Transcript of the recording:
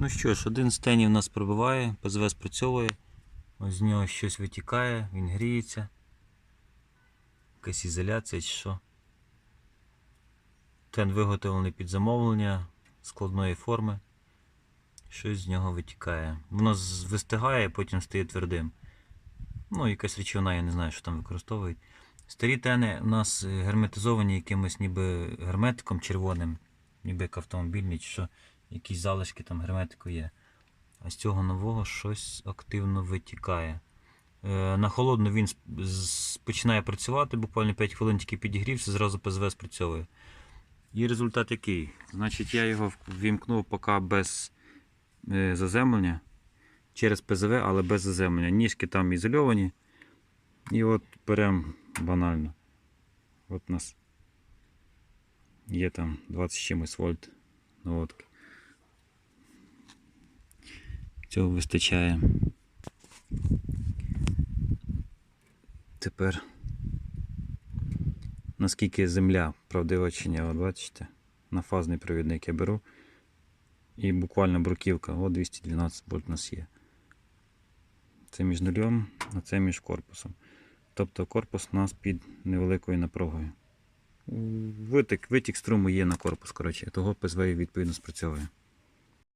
Ну що ж, один з тенів у нас пробиває, ПЗВ спрацьовує. Ось з нього щось витікає, він гріється. Якась ізоляція чи що. Тен виготовлений під замовлення складної форми. Щось з нього витікає. Воно вистигає, потім стає твердим. Ну, якась речовина, я не знаю, що там використовують. Старі тени у нас е, герметизовані якимось ніби герметиком червоним, ніби як автомобільний, чи що, якісь залишки там герметику є. А з цього нового щось активно витікає. Е, на холодно він починає працювати, буквально 5 хвилин тільки підігрівся, зразу ПЗВ спрацьовує. І результат який? Значить, я його ввімкнув поки без е, заземлення через ПЗВ, але без заземлення. Ніжки там ізольовані. І от беремо банально. От у нас є там 20 чимось вольт наводки. Цього вистачає. Тепер наскільки земля правдива чи ні, от бачите, на фазний провідник я беру. І буквально бруківка, о 212 вольт у нас є. Це між нульом, а це між корпусом. Тобто корпус у нас під невеликою напругою. Витік, витік струму є на корпус, коротше, того ПСВ відповідно спрацьовує.